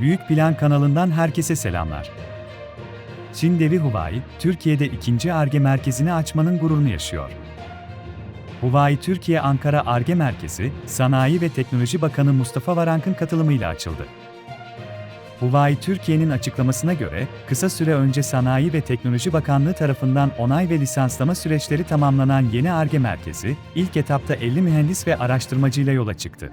Büyük Plan kanalından herkese selamlar. Çin devi Huawei, Türkiye'de ikinci ARGE merkezini açmanın gururunu yaşıyor. Huawei Türkiye Ankara ARGE Merkezi, Sanayi ve Teknoloji Bakanı Mustafa Varank'ın katılımıyla açıldı. Huawei Türkiye'nin açıklamasına göre, kısa süre önce Sanayi ve Teknoloji Bakanlığı tarafından onay ve lisanslama süreçleri tamamlanan yeni ARGE merkezi, ilk etapta 50 mühendis ve araştırmacıyla yola çıktı.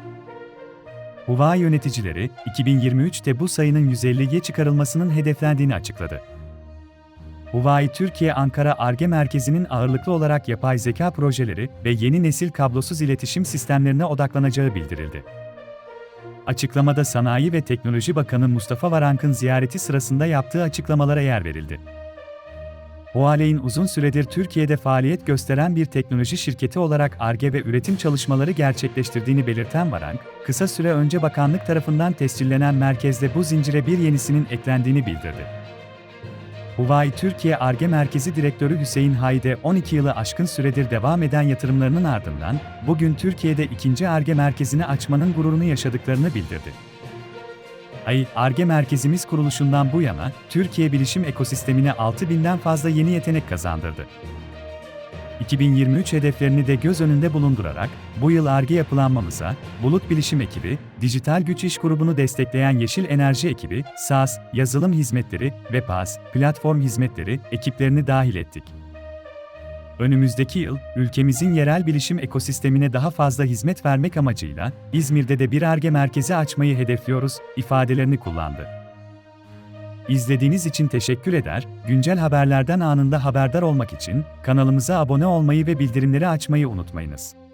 Huawei yöneticileri, 2023'te bu sayının 150'ye çıkarılmasının hedeflendiğini açıkladı. Huawei Türkiye Ankara ARGE Merkezi'nin ağırlıklı olarak yapay zeka projeleri ve yeni nesil kablosuz iletişim sistemlerine odaklanacağı bildirildi. Açıklamada Sanayi ve Teknoloji Bakanı Mustafa Varank'ın ziyareti sırasında yaptığı açıklamalara yer verildi. Huawei'in uzun süredir Türkiye'de faaliyet gösteren bir teknoloji şirketi olarak ARGE ve üretim çalışmaları gerçekleştirdiğini belirten Varank, kısa süre önce bakanlık tarafından tescillenen merkezde bu zincire bir yenisinin eklendiğini bildirdi. Huawei Türkiye ARGE Merkezi Direktörü Hüseyin Hayde 12 yılı aşkın süredir devam eden yatırımlarının ardından bugün Türkiye'de ikinci ARGE merkezini açmanın gururunu yaşadıklarını bildirdi. Ay, ARGE merkezimiz kuruluşundan bu yana Türkiye bilişim ekosistemine 6000'den fazla yeni yetenek kazandırdı. 2023 hedeflerini de göz önünde bulundurarak, bu yıl ARGE yapılanmamıza, Bulut Bilişim Ekibi, Dijital Güç İş Grubu'nu destekleyen Yeşil Enerji Ekibi, SaaS, Yazılım Hizmetleri ve PaaS, Platform Hizmetleri ekiplerini dahil ettik. Önümüzdeki yıl, ülkemizin yerel bilişim ekosistemine daha fazla hizmet vermek amacıyla, İzmir'de de bir ARGE merkezi açmayı hedefliyoruz, ifadelerini kullandı. İzlediğiniz için teşekkür eder, güncel haberlerden anında haberdar olmak için kanalımıza abone olmayı ve bildirimleri açmayı unutmayınız.